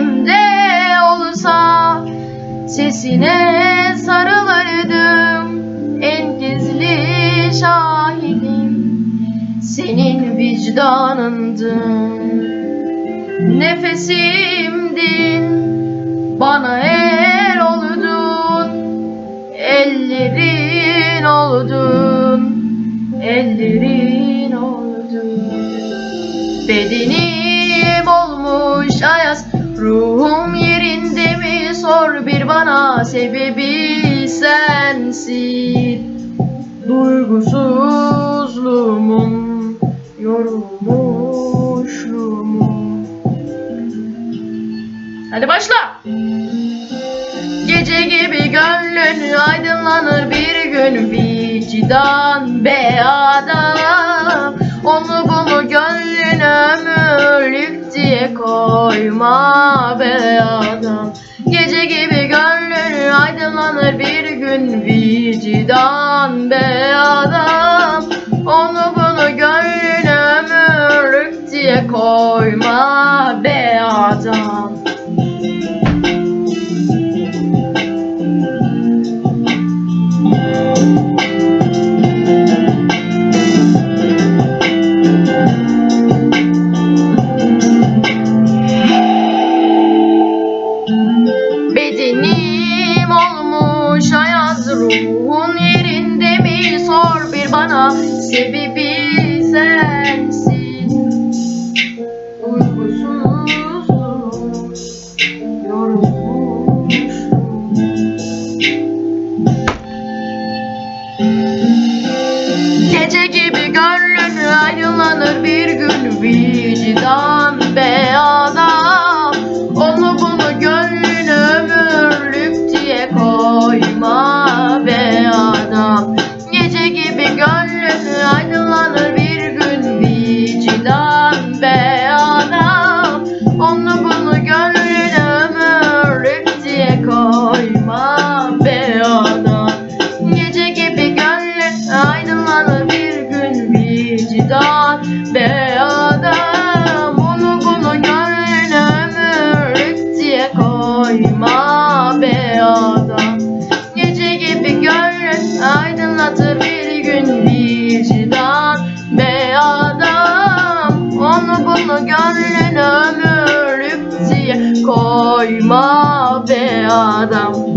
elimde olsa Sesine sarılırdım. En gizli şahidim Senin vicdanındın. Nefesimdin bana el oldun Ellerin oldun Ellerin oldun. Bedenim olmuş ayaz Ruhum yerinde mi? Sor bir bana. Sebebi sensin. Duygusuzluğumun Yorulmuşluğumun. Hadi başla. Gece gibi gönlün aydınlanır bir gün. Vicdan be diye koyma be adam. Gece gibi gönlün aydınlanır bir gün vicdan be adam. Onu bunu gönlün ömürlük diye koyma be adam. Bedenim ruhun yerinde mi? Sor bir bana. Sebebi sensin. Uykusuzluğum yorulmuş Gece gibi gönlün aydınlanır bir gün vicdan be aydınlanır bir gün vicdan be adam. Onu bunu gönlün ömürlük diye koyma be adam. Gece gibi gönlün aydınlatır bir gün vicdan be adam. Onu bunu gönlün ömürlük diye koyma be adam